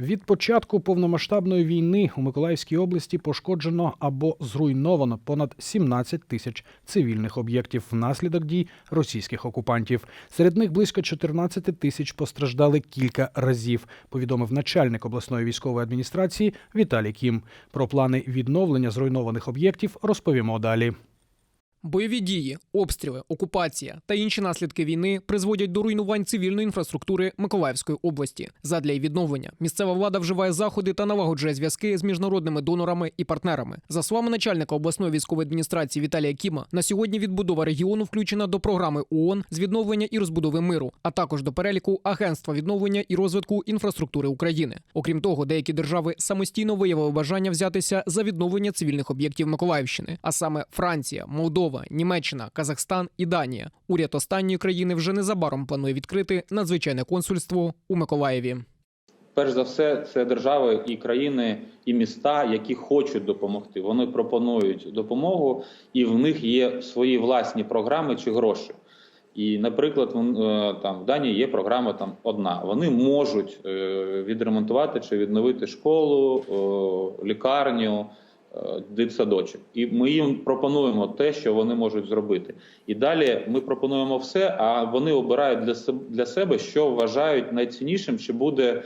Від початку повномасштабної війни у Миколаївській області пошкоджено або зруйновано понад 17 тисяч цивільних об'єктів внаслідок дій російських окупантів. Серед них близько 14 тисяч постраждали кілька разів. Повідомив начальник обласної військової адміністрації Віталій Кім. Про плани відновлення зруйнованих об'єктів розповімо далі. Бойові дії, обстріли, окупація та інші наслідки війни призводять до руйнувань цивільної інфраструктури Миколаївської області. Задля її відновлення місцева влада вживає заходи та налагоджує зв'язки з міжнародними донорами і партнерами. За словами начальника обласної військової адміністрації Віталія Кіма, на сьогодні відбудова регіону включена до програми ООН з відновлення і розбудови миру, а також до переліку Агентства відновлення і розвитку інфраструктури України. Окрім того, деякі держави самостійно виявили бажання взятися за відновлення цивільних об'єктів Миколаївщини, а саме Франція, Молдова, Німеччина, Казахстан і Данія. Уряд останньої країни вже незабаром планує відкрити надзвичайне консульство у Миколаєві. Перш за все, це держави і країни, і міста, які хочуть допомогти. Вони пропонують допомогу, і в них є свої власні програми чи гроші. І, наприклад, е, там в Данії є програма там одна. Вони можуть е, відремонтувати чи відновити школу, лікарню, е, дитсадочок. І ми їм пропонуємо те, що вони можуть зробити. І далі ми пропонуємо все, а вони обирають для себе для себе, що вважають найціннішим, що буде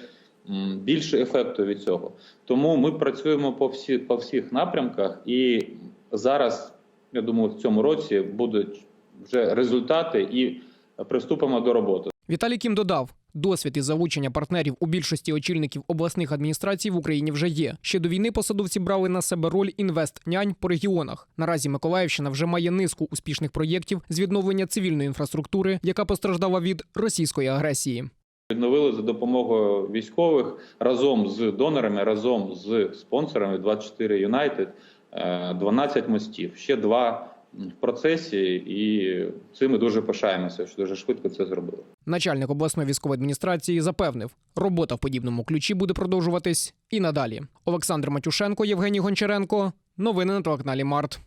більше ефекту від цього. Тому ми працюємо по всі по всіх напрямках, і зараз я думаю, в цьому році будуть вже результати, і приступимо до роботи. Віталій Кім додав. Досвід із залучення партнерів у більшості очільників обласних адміністрацій в Україні вже є. Ще до війни посадовці брали на себе роль інвест-нянь по регіонах. Наразі Миколаївщина вже має низку успішних проєктів з відновлення цивільної інфраструктури, яка постраждала від російської агресії. Відновили за допомогою військових разом з донорами, разом з спонсорами 24 United, е, 12 мостів. Ще два в процесі, і цим ми дуже пишаємося, що дуже швидко це зробили. Начальник обласної військової адміністрації запевнив, робота в подібному ключі буде продовжуватись і надалі. Олександр Матюшенко, Євгеній Гончаренко. Новини на телеканалі Март.